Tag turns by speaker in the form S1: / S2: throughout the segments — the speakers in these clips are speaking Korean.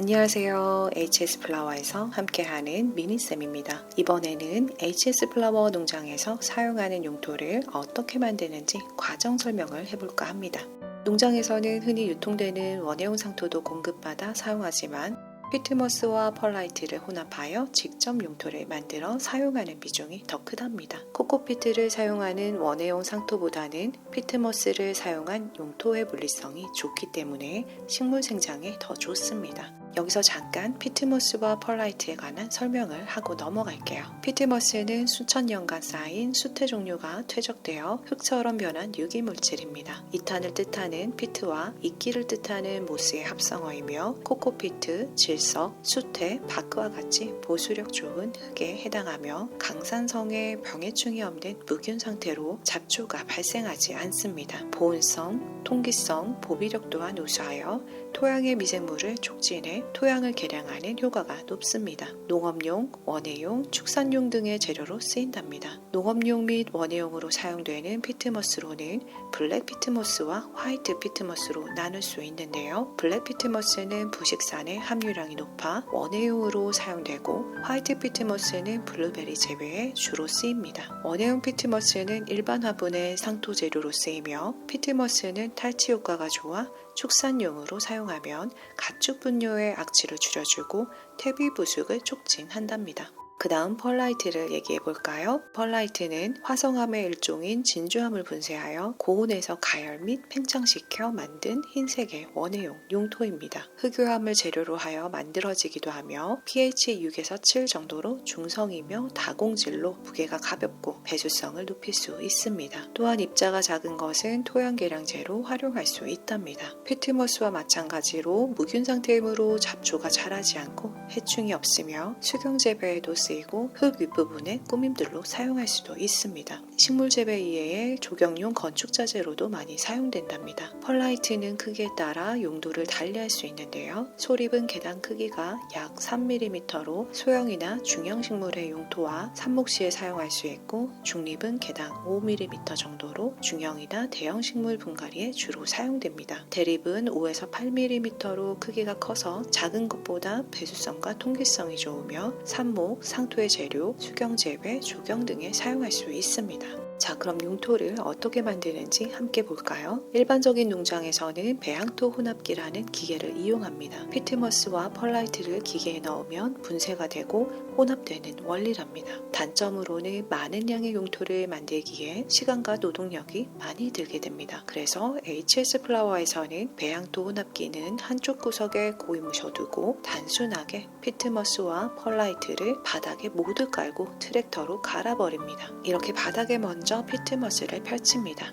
S1: 안녕하세요. HS 플라워에서 함께하는 미니쌤입니다. 이번에는 HS 플라워 농장에서 사용하는 용토를 어떻게 만드는지 과정 설명을 해볼까 합니다. 농장에서는 흔히 유통되는 원예용 상토도 공급받아 사용하지만 피트머스와 펄라이트를 혼합하여 직접 용토를 만들어 사용하는 비중이 더 크답니다. 코코피트를 사용하는 원예용 상토보다는 피트머스를 사용한 용토의 물리성이 좋기 때문에 식물 생장에 더 좋습니다. 여기서 잠깐 피트머스와 펄라이트에 관한 설명을 하고 넘어갈게요. 피트머스는 수천 년간 쌓인 수태 종류가 퇴적되어 흙처럼 변한 유기물질입니다. 이탄을 뜻하는 피트와 이끼를 뜻하는 모스의 합성어이며 코코피트, 질석, 수태, 바크와 같이 보수력 좋은 흙에 해당하며 강산성에 병해충이 없는 무균 상태로 잡초가 발생하지 않습니다. 보온성, 통기성, 보비력 또한 우수하여 토양의 미생물을 촉진해 토양을 개량하는 효과가 높습니다. 농업용, 원예용, 축산용 등의 재료로 쓰인답니다. 농업용 및 원예용으로 사용되는 피트머스로는 블랙 피트머스와 화이트 피트머스로 나눌 수 있는데요. 블랙 피트머스는 부식산의 함유량이 높아 원예용으로 사용되고 화이트 피트머스는 블루베리 재배에 주로 쓰입니다. 원예용 피트머스는 일반 화분의 상토 재료로 쓰이며 피트머스는 탈취 효과가 좋아 축산용으로 사용하면 가축 분뇨의 악취를 줄여주고 퇴비 부숙을 촉진한답니다. 그 다음 펄라이트를 얘기해 볼까요? 펄라이트는 화성암의 일종인 진주암을 분쇄하여 고온에서 가열 및 팽창시켜 만든 흰색의 원예용 용토입니다. 흑요암을 재료로 하여 만들어지기도 하며 pH 6에서 7 정도로 중성이며 다공질로 무게가 가볍고 배수성을 높일 수 있습니다. 또한 입자가 작은 것은 토양 개량제로 활용할 수 있답니다. 피트머스와 마찬가지로 무균 상태이므로 잡초가 자라지 않고 해충이 없으며 수경 재배에도 쓰 이고 흙 윗부분에 꾸밈들로 사용할 수도 있습니다. 식물 재배 이외에 조경용 건축 자재로도 많이 사용된답니다. 펄라이트는 크기에 따라 용도를 달리할 수 있는데요. 소립은 계단 크기가 약 3mm로 소형이나 중형 식물의 용토와 삽목 시에 사용할 수 있고 중립은 개당 5mm 정도로 중형이나 대형 식물 분갈이에 주로 사용됩니다. 대립은 5에서 8mm로 크기가 커서 작은 것보다 배수성과 통기성이 좋으며 삽목, 상토의 재료, 수경 재배, 조경 등에 사용할 수 있습니다. 자, 그럼 용토를 어떻게 만드는지 함께 볼까요? 일반적인 농장에서는 배양토 혼합기라는 기계를 이용합니다. 피트머스와 펄라이트를 기계에 넣으면 분쇄가 되고 혼합되는 원리랍니다. 단점으로는 많은 양의 용토를 만들기에 시간과 노동력이 많이 들게 됩니다. 그래서 HS 플라워에서는 배양토 혼합기는 한쪽 구석에 고이 묻혀두고 단순하게 피트머스와 펄라이트를 바닥에 모두 깔고 트랙터로 갈아버립니다. 이렇게 바닥에 먼저 먼저 피트머스를 펼칩니다.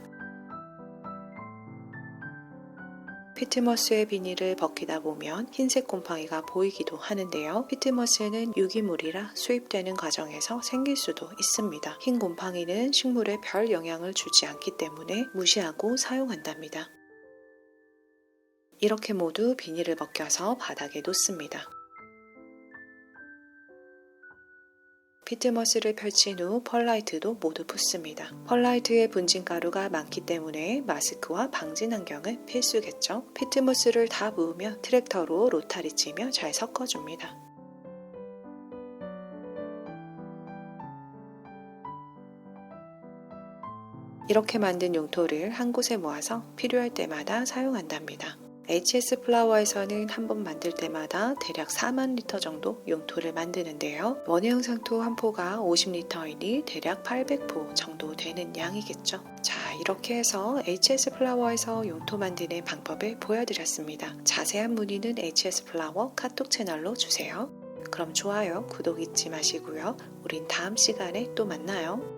S1: 피트머스의 비닐을 벗기다 보면 흰색 곰팡이가 보이기도 하는데요. 피트머스는 유기물이라 수입되는 과정에서 생길 수도 있습니다. 흰 곰팡이는 식물에 별 영향을 주지 않기 때문에 무시하고 사용한답니다. 이렇게 모두 비닐을 벗겨서 바닥에 놓습니다. 피트머스를 펼친 후 펄라이트도 모두 붓습니다. 펄라이트의 분진가루가 많기 때문에 마스크와 방진 안경은 필수겠죠. 피트머스를 다 부으며 트랙터로 로타리 치며 잘 섞어줍니다. 이렇게 만든 용토를 한 곳에 모아서 필요할 때마다 사용한답니다. HS 플라워에서는 한 번 만들 때마다 대략 4만 리터 정도 용토를 만드는데요. 원예형 상토 한 포가 50리터이니 대략 800포 정도 되는 양이겠죠. 자, 이렇게 해서 HS 플라워에서 용토 만드는 방법을 보여드렸습니다. 자세한 문의는 HS 플라워 카톡 채널로 주세요. 그럼 좋아요, 구독 잊지 마시고요. 우린 다음 시간에 또 만나요.